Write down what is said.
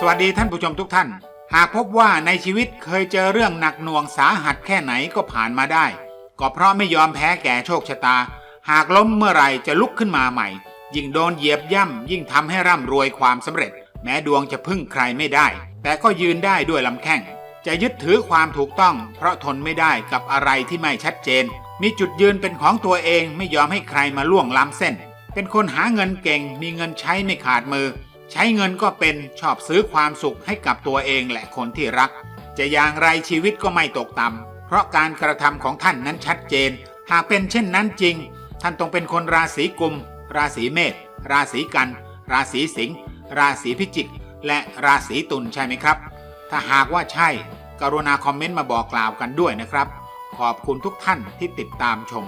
สวัสดีท่านผู้ชมทุกท่าน หากพบว่าในชีวิตเคยเจอเรื่องหนักหน่วงสาหัสแค่ไหนก็ผ่านมาได้ ก็เพราะไม่ยอมแพ้แก่โชคชะตา หากล้มเมื่อไหร่จะลุกขึ้นมาใหม่ ยิ่งโดนเหยียบย่ำยิ่งทำให้ร่ำรวยความสำเร็จ แม้ดวงจะพึ่งใครไม่ได้ แต่ก็ยืนได้ด้วยลำแข้งจะยึดถือความถูกต้อง เพราะทนไม่ได้กับอะไรที่ไม่ชัดเจน มีจุดยืนเป็นของตัวเองไม่ยอมให้ใครมาล่วงล้ำเส้น เป็นคนหาเงินเก่งมีเงินใช้ไม่ขาดมือ ใช้เงินก็เป็นชอบซื้อความสุขให้กับตัวเองและคนที่รัก จะอย่างไรชีวิตก็ไม่ตกต่ำเพราะการกระทำของท่านนั้นชัดเจน หากเป็นเช่นนั้นจริง ท่านต้องเป็นคนราศีกุม ราศีเมษราศีกัน ราศีสิงห์ราศีพิจิก และราศีตุลใช่ไหมครับ ถ้าหากว่าใช่ กรุณาคอมเมนต์มาบอกกล่าวกันด้วยนะครับ ขอบคุณทุกท่านที่ติดตามชม